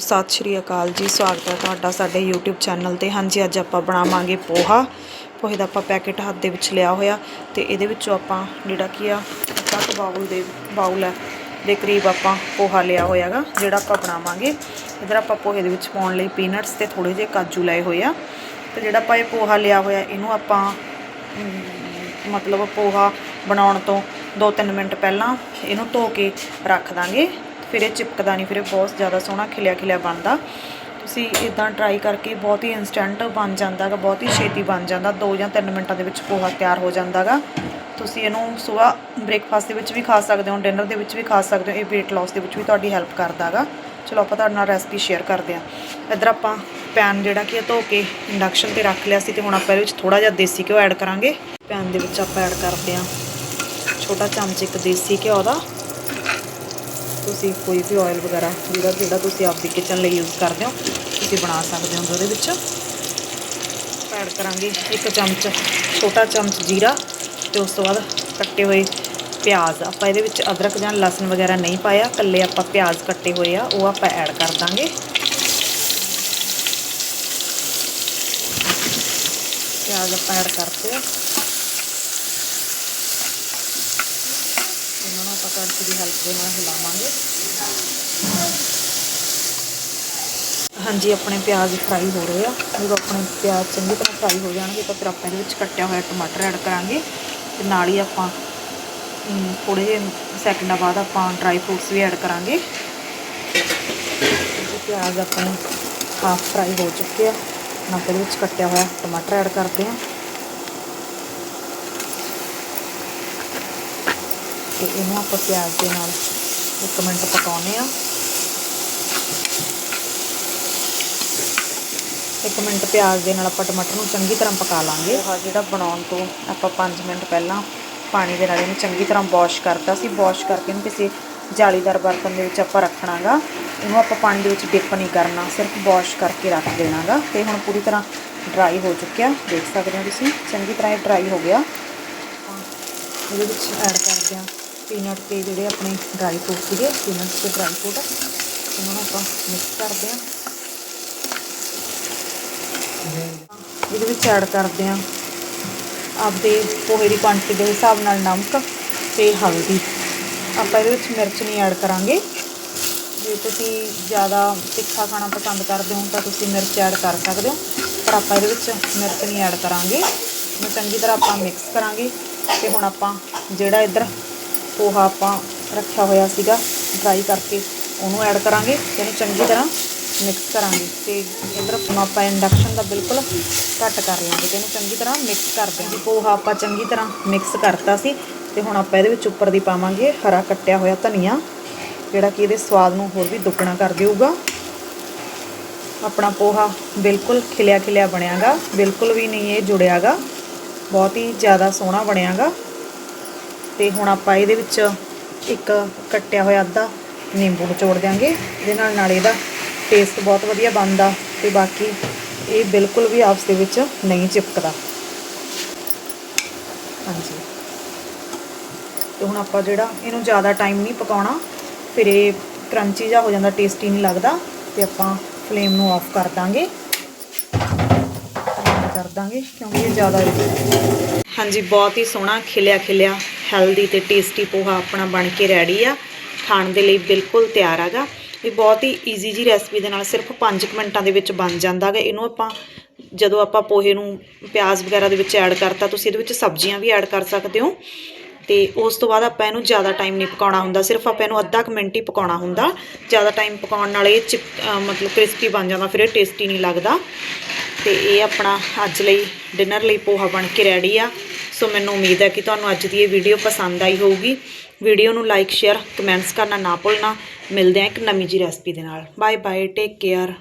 ਸਤਿ ਸ਼੍ਰੀ ਅਕਾਲ ਜੀ, ਸਵਾਗਤ ਹੈ ਤੁਹਾਡਾ ਸਾਡੇ YouTube ਚੈਨਲ ਤੇ। ਹਾਂਜੀ, ਅੱਜ ਆਪਾਂ ਬਣਾਵਾਂਗੇ ਪੋਹਾ। ਪੋਹੇ ਦਾ ਆਪਾਂ ਪੈਕੇਟ ਹੱਥ ਦੇ ਵਿੱਚ ਲਿਆ ਹੋਇਆ ਤੇ ਇਹਦੇ ਵਿੱਚੋਂ ਆਪਾਂ ਜਿਹੜਾ ਕੀ ਆ ਅੱਧਾ ਕੁ ਬਾਉਲ ਦੇ ਬਾਉਲ ਹੈ, ਦੇ ਕਰੀਬ ਆਪਾਂ ਪੋਹਾ ਲਿਆ ਹੋਇਆਗਾ, ਜਿਹੜਾ ਆਪਾਂ ਬਣਾਵਾਂਗੇ। ਇਧਰ ਆਪਾਂ ਪੋਹੇ ਦੇ ਵਿੱਚ ਪਾਉਣ ਲਈ ਪੀਨਟਸ ਤੇ ਥੋੜੇ ਜਿਹੇ ਕਾਜੂ ਲਏ ਹੋਏ ਆ। ਤੇ ਜਿਹੜਾ ਆਪਾਂ ਇਹ ਪੋਹਾ ਲਿਆ ਹੋਇਆ, ਇਹਨੂੰ ਆਪਾਂ ਮਤਲਬ ਪੋਹਾ ਬਣਾਉਣ ਤੋਂ 2-3 ਮਿੰਟ ਪਹਿਲਾਂ ਇਹਨੂੰ ਧੋ ਕੇ ਰੱਖ ਦਾਂਗੇ। ਫਿਰ ਇਹ ਚਿਪਕਦਾ ਨਹੀਂ, ਫਿਰ ਇਹ ਬਹੁਤ ਜ਼ਿਆਦਾ ਸੋਹਣਾ ਖਿਲਿਆ ਖਿਲਿਆ ਬਣਦਾ। ਤੁਸੀਂ ਇਦਾਂ ਟਰਾਈ ਕਰਕੇ ਬਹੁਤ ਹੀ ਇਨਸਟੈਂਟ ਬਣ ਜਾਂਦਾ ਜਾਂਦਾਗਾ, ਬਹੁਤ ਹੀ ਛੇਤੀ ਬਣ ਜਾਂਦਾ 2 ਜਾਂ 3 ਮਿੰਟਾਂ ਦੇ ਵਿੱਚ ਪੋਹਾ ਤਿਆਰ ਹੋ ਜਾਂਦਾ ਜਾਂਦਾਗਾ। ਤੁਸੀਂ ਇਹਨੂੰ ਸਵੇਰ ਬ੍ਰੇਕਫਾਸਟ ਦੇ ਵਿੱਚ ਵੀ ਖਾ ਸਕਦੇ ਹੋ ਡਿਨਰ ਦੇ ਵਿੱਚ ਵੀ ਖਾ ਸਕਦੇ ਹੋ, ਇਹ weight loss ਦੇ ਵਿੱਚ ਵੀ ਤੁਹਾਡੀ ਹੈਲਪ ਕਰਦਾ ਕਰਦਾਗਾ। ਚਲੋ ਆਪਾਂ ਤੁਹਾਡੇ ਨਾਲ ਰੈਸਪੀ ਸ਼ੇਅਰ ਕਰਦੇ ਹਾਂ। ਇੱਧਰ ਆਪਾਂ ਪੈਨ ਜਿਹੜਾ ਕਿ ਧੋ ਕੇ ਇੰਡਕਸ਼ਨ ਤੇ ਰੱਖ ਲਿਆ ਸੀ ਤੇ ਹੁਣ ਆਪਾਂ ਇਹਦੇ ਵਿੱਚ ਥੋੜਾ ਜਿਹਾ ਦੇਸੀ ਘਿਓ ਐਡ ਕਰਾਂਗੇ। ਪੈਨ ਦੇ ਵਿੱਚ ਆਪਾਂ ਐਡ ਕਰਦੇ ਹਾਂ। ਛੋਟਾ ਚਮਚ ਇੱਕ ਦੇਸੀ ਘਿਓ ਦਾ। ਤੁਸੀਂ ਕੋਈ ਵੀ ਆਇਲ ਵਗੈਰਾ, ਜਿਹੜਾ ਜਿਹੜਾ ਤੁਸੀਂ ਆਪਦੀ ਕਿਚਨ ਲਈ ਯੂਜ਼ ਕਰਦੇ ਹੋ, ਤੁਸੀਂ ਬਣਾ ਸਕਦੇ ਹੋ ਉਹਦੇ ਵਿੱਚ। ਐਡ ਕਰਾਂਗੇ ਇੱਕ ਚਮਚ, ਛੋਟਾ ਚਮਚ ਜੀਰਾ ਤੇ ਉਸ ਤੋਂ ਬਾਅਦ ਕੱਟੇ ਹੋਏ ਪਿਆਜ਼। ਆਪਾਂ ਇਹਦੇ ਵਿੱਚ ਅਦਰਕ ਜਾਂ ਲਸਣ ਵਗੈਰਾ ਨਹੀਂ ਪਾਇਆ ਕੱਲੇ ਆਪਾਂ ਪਿਆਜ਼ ਕੱਟੇ ਹੋਏ ਆ, ਉਹ ਆਪਾਂ ਐਡ ਕਰ ਦਾਂਗੇ। ਪਿਆਜ਼ ਆਪਾਂ ਐਡ ਕਰਤੇ ਆ ਇਹਨਾਂ ਨੂੰ ਆਪਾਂ ਕੜਛੀ ਦੀ ਹੈਲਪ ਦੇ ਨਾਲ ਹਿਲਾਵਾਂਗੇ। ਹਾਂਜੀ ਆਪਣੇ ਪਿਆਜ਼ ਫਰਾਈ ਹੋ ਰਹੇ ਆ। ਜਦੋਂ ਆਪਣੇ ਪਿਆਜ਼ ਚੰਗੀ ਤਰ੍ਹਾਂ ਫਰਾਈ ਹੋ ਜਾਣਗੇ ਤਾਂ ਫਿਰ ਆਪਾਂ ਇਹਦੇ ਵਿੱਚ ਕੱਟਿਆ ਹੋਇਆ ਟਮਾਟਰ ਐਡ ਕਰਾਂਗੇ ਤੇ ਨਾਲ ਹੀ ਆਪਾਂ ਅਮ, ਥੋੜੇ ਜਿਹੇ ਸੈਕਿੰਡਾਂ ਬਾਅਦ ਆਪਾਂ ਡਰਾਈ ਫਰੂਟਸ ਵੀ ਐਡ ਕਰਾਂਗੇ। ਪਿਆਜ਼ ਆਪਣੇ ਹਾਫ ਫਰਾਈ ਹੋ ਚੁੱਕੇ ਆ। ਹੁਣ ਆਪਾਂ ਇਹਦੇ ਵਿੱਚ ਕੱਟਿਆ ਹੋਇਆ ਟਮਾਟਰ ਐਡ ਕਰਦੇ ਹਾਂ ਤੇ ਇਹਨੂੰ ਆਪਾਂ ਪਿਆਜ਼ ਦੇ ਨਾਲ 1 ਮਿੰਟ ਪਕਾਉਨੇ ਆ। 1 ਮਿੰਟ ਪਿਆਜ਼ ਦੇ ਨਾਲ ਆਪਾਂ ਟਮਾਟਰ ਨੂੰ ਚੰਗੀ ਤਰ੍ਹਾਂ ਪਕਾ ਲਾਂਗੇ। ਆਹ ਜਿਹੜਾ ਬਣਾਉਣ ਤੋਂ ਆਪਾਂ 5 ਮਿੰਟ ਪਹਿਲਾਂ ਪਾਣੀ ਦੇ ਨਾਲ ਇਹਨੂੰ ਚੰਗੀ ਤਰ੍ਹਾਂ ਵਾਸ਼ ਕਰਤਾ ਸੀ। ਵਾਸ਼ ਕਰਕੇ ਇਹਨੂੰ ਕਿਸੇ ਜਾਲੀਦਾਰ ਬਰਤਨ ਦੇ ਵਿੱਚ ਆਪਾਂ ਰੱਖਣਾਗਾ। ਇਹਨੂੰ ਆਪਾਂ ਪਾਣੀ ਦੇ ਵਿੱਚ ਡਿਪ ਨਹੀਂ ਕਰਨਾ ਸਿਰਫ ਵਾਸ਼ ਕਰਕੇ ਰੱਖ ਦੇਣਾਗਾ। ਤੇ ਹੁਣ ਪੂਰੀ ਤਰ੍ਹਾਂ ਡਰਾਈ ਹੋ ਚੁੱਕਿਆ। ਦੇਖ ਸਕਦੇ ਹੋ ਤੁਸੀਂ ਚੰਗੀ ਤਰ੍ਹਾਂ ਇਹ ਡਰਾਈ ਹੋ ਗਿਆ। ਇਹਦੇ ਵਿੱਚ ਐਡ ਕਰਦੇ ਹਾਂ ਪੀਨਟ ਤੇ ਜਿਹੜੇ ਆਪਣੇ ਡਰਾਈ ਫਰੂਟ ਸੀਗੇ ਪੀਨਟ ਤੇ ਡਰਾਈ ਫਰੂਟ ਉਹਨਾਂ ਨੂੰ ਆਪਾਂ ਮਿਕਸ ਕਰਦੇ ਹਾਂ। ਇਹਦੇ ਵਿੱਚ ਐਡ ਕਰਦੇ ਹਾਂ ਆਪਦੇ ਪੋਹੇ ਦੀ ਕੁਆਂਟੀਟੀ ਦੇ ਹਿਸਾਬ ਨਾਲ ਨਮਕ ਤੇ ਹਲਦੀ। ਆਪਾਂ ਇਹਦੇ ਵਿੱਚ ਮਿਰਚ ਨਹੀਂ ਐਡ ਕਰਾਂਗੇ। ਜੇ ਤੁਸੀਂ ਜ਼ਿਆਦਾ ਤਿੱਖਾ ਖਾਣਾ ਪਸੰਦ ਕਰਦੇ ਹੋ ਤਾਂ ਤੁਸੀਂ ਮਿਰਚ ਐਡ ਕਰ ਸਕਦੇ ਹੋ, ਪਰ ਆਪਾਂ ਇਹਦੇ ਵਿੱਚ ਮਿਰਚ ਨਹੀਂ ਐਡ ਕਰਾਂਗੇ। ਇਹਨੂੰ ਚੰਗੀ ਤਰ੍ਹਾਂ ਆਪਾਂ ਮਿਕਸ ਕਰਾਂਗੇ ਤੇ ਹੁਣ ਆਪਾਂ ਜਿਹੜਾ ਇੱਧਰ ਪੋਹਾ ਆਪਾਂ ਰੱਖਿਆ ਹੋਇਆ ਸੀਗਾ ਡਰਾਈ ਕਰਕੇ ਉਹਨੂੰ ਐਡ ਕਰਾਂਗੇ ਤੇ ਇਹਨੂੰ ਚੰਗੀ ਤਰ੍ਹਾਂ ਮਿਕਸ ਕਰਾਂਗੇ ਤੇ ਇੱਧਰ ਆਪਾਂ ਇੰਡਕਸ਼ਨ ਦਾ ਬਿਲਕੁਲ ਘੱਟ ਕਰ ਲਾਂਗੇ ਤੇ ਇਹਨੂੰ ਚੰਗੀ ਤਰ੍ਹਾਂ ਮਿਕਸ ਕਰ ਦਿਆਂਗੇ। ਪੋਹਾ ਆਪਾਂ ਚੰਗੀ ਤਰ੍ਹਾਂ ਮਿਕਸ ਕਰਤਾ ਸੀ ਤੇ ਹੁਣ ਆਪਾਂ ਇਹਦੇ ਵਿੱਚ ਉੱਪਰ ਦੀ ਪਾਵਾਂਗੇ ਹਰਾ ਕੱਟਿਆ ਹੋਇਆ ਧਨੀਆ, ਜਿਹੜਾ ਕਿ ਇਹਦੇ ਸਵਾਦ ਨੂੰ ਹੋਰ ਵੀ ਦੁੱਗਣਾ ਕਰ ਦੇਊਗਾ। ਆਪਣਾ ਪੋਹਾ ਬਿਲਕੁਲ ਖਿਲਿਆ ਖਿਲਿਆ ਬਣਿਆਗਾ, ਬਿਲਕੁਲ ਵੀ ਨਹੀਂ ਇਹ ਜੁੜਿਆਗਾ, ਬਹੁਤ ਹੀ ਜ਼ਿਆਦਾ ਸੋਹਣਾ ਬਣਿਆਗਾ। ਤੇ ਹੁਣ ਆਪਾਂ ਇਹਦੇ ਵਿੱਚ ਇੱਕ ਕੱਟਿਆ ਹੋਇਆ ਅੱਧਾ ਨਿੰਬੂ ਨਿਚੋੜ ਦਿਆਂਗੇ। ਇਹਦੇ ਨਾਲ ਨਾਲ ਇਹਦਾ ਟੇਸਟ ਬਹੁਤ ਵਧੀਆ ਬਣਦਾ ਤੇ ਬਾਕੀ ਇਹ ਬਿਲਕੁਲ ਵੀ ਆਪਸ ਦੇ ਵਿੱਚ ਨਹੀਂ ਚਿਪਕਦਾ। ਹਾਂਜੀ। ਤੇ ਹੁਣ ਆਪਾਂ ਜਿਹੜਾ ਇਹਨੂੰ ਜ਼ਿਆਦਾ ਟਾਈਮ ਨਹੀਂ ਪਕਾਉਣਾ, ਫਿਰ ਇਹ ਕਰੰਚੀ ਜਿਹਾ ਹੋ ਜਾਂਦਾ ਟੇਸਟੀ ਨਹੀਂ ਲੱਗਦਾ, ਤੇ ਆਪਾਂ ਫਲੇਮ ਨੂੰ ਆਫ ਕਰ ਦਾਂਗੇ। ਕਰ ਦਾਂਗੇ ਕਿਉਂਕਿ ਇਹ ਜ਼ਿਆਦਾ ਹਾਂਜੀ, ਬਹੁਤ ਹੀ ਸੋਹਣਾ ਖਿਲਿਆ ਖਿਲਿਆ ਹੈਲਦੀ ਤੇ ਟੇਸਟੀ ਪੋਹਾ ਆਪਣਾ ਬਣ ਕੇ ਰੈਡੀ ਆ। ਖਾਣ ਦੇ ਲਈ ਬਿਲਕੁਲ ਤਿਆਰ ਹੈਗਾ ਇਹ ਬਹੁਤ ਹੀ ਈਜ਼ੀ ਜੀ ਰੈਸਪੀ ਦੇ ਨਾਲ ਸਿਰਫ 5 ਮਿੰਟਾਂ ਦੇ ਵਿੱਚ ਬਣ ਜਾਂਦਾ ਹੈਗਾ ਇਹਨੂੰ ਆਪਾਂ ਜਦੋਂ ਆਪਾਂ ਪੋਹੇ ਨੂੰ ਪਿਆਜ਼ ਵਗੈਰਾ ਦੇ ਵਿੱਚ ਐਡ ਕਰਤਾ, ਤੁਸੀਂ ਇਹਦੇ ਵਿੱਚ ਸਬਜ਼ੀਆਂ ਵੀ ਐਡ ਕਰ ਸਕਦੇ ਹੋ। ਤੇ ਉਸ ਤੋਂ ਬਾਅਦ ਆਪਾਂ ਇਹਨੂੰ ਜ਼ਿਆਦਾ ਟਾਈਮ ਨਹੀਂ ਪਕਾਉਣਾ ਹੁੰਦਾ। ਸਿਰਫ ਆਪਾਂ ਇਹਨੂੰ ਅੱਧਾ ਕੁ ਮਿੰਟ ਹੀ ਪਕਾਉਣਾ ਹੁੰਦਾ। ਜ਼ਿਆਦਾ ਟਾਈਮ ਪਕਾਉਣ ਨਾਲ ਇਹ ਚਿਪ ਮਤਲਬ ਕ੍ਰਿਸਪੀ ਬਣ ਜਾਂਦਾ, ਫਿਰ ਇਹ ਟੇਸਟੀ ਨਹੀਂ ਲੱਗਦਾ। ਤੇ ਇਹ ਆਪਣਾ ਅੱਜ ਲਈ ਡਿਨਰ ਲਈ ਪੋਹਾ ਬਣ ਕੇ ਰੈਡੀ ਆ। ਸੋ ਮੈਨੂੰ ਉਮੀਦ ਹੈ ਕਿ ਤੁਹਾਨੂੰ ਅੱਜ ਦੀ ਇਹ ਵੀਡੀਓ ਪਸੰਦ ਆਈ ਹੋਊਗੀ। ਵੀਡੀਓ ਨੂੰ ਲਾਈਕ ਸ਼ੇਅਰ ਕਮੈਂਟਸ ਕਰਨਾ ਨਾ ਭੁੱਲਣਾ। ਮਿਲਦੇ ਹਾਂ ਇੱਕ ਨਵੀਂ ਜੀ ਰੈਸਪੀ ਦੇ ਨਾਲ। Bye bye take care